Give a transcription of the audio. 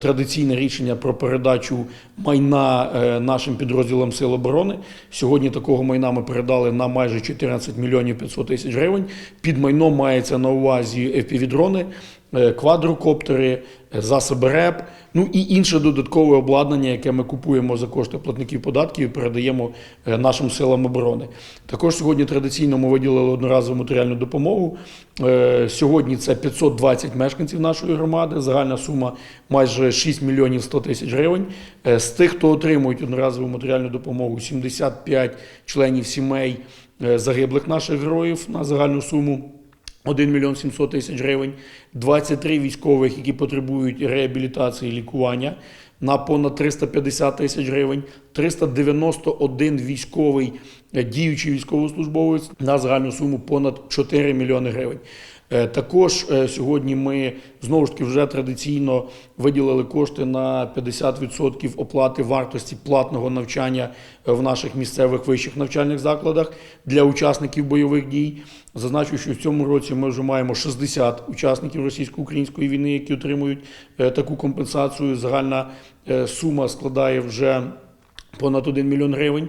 Традиційне рішення про передачу майна е, нашим підрозділам Сил оборони. Сьогодні такого майна ми передали на майже 14 мільйонів 500 тисяч гривень. Під майном мається на увазі FPV-дрони, квадрокоптери, е, засоби РЕП, ну і інше додаткове обладнання, яке ми купуємо за кошти платників податків і передаємо е, нашим силам оборони. Також сьогодні традиційно ми виділили одноразову матеріальну допомогу. Е, Сьогодні це 520 мешканців нашої громади. Загальна сума майже 6 мільйонів 100 тисяч гривень. Е, З тих, хто отримують одноразову матеріальну допомогу, 75 членів сімей е, загиблих наших героїв на загальну суму. 1 мільйон 700 тисяч гривень, 23 військових, які потребують реабілітації лікування на понад 350 тисяч гривень, 391 військовий е, діючий військовослужбовець на загальну суму понад 4 мільйони гривень. Е, Також е, сьогодні ми знову ж таки вже традиційно виділили кошти на 50% оплати вартості платного навчання в наших місцевих вищих навчальних закладах для учасників бойових дій. Зазначу, що в цьому році ми вже маємо 60 учасників російсько-української війни, які отримують таку компенсацію. Загальна сума складає вже понад 1 мільйон гривень.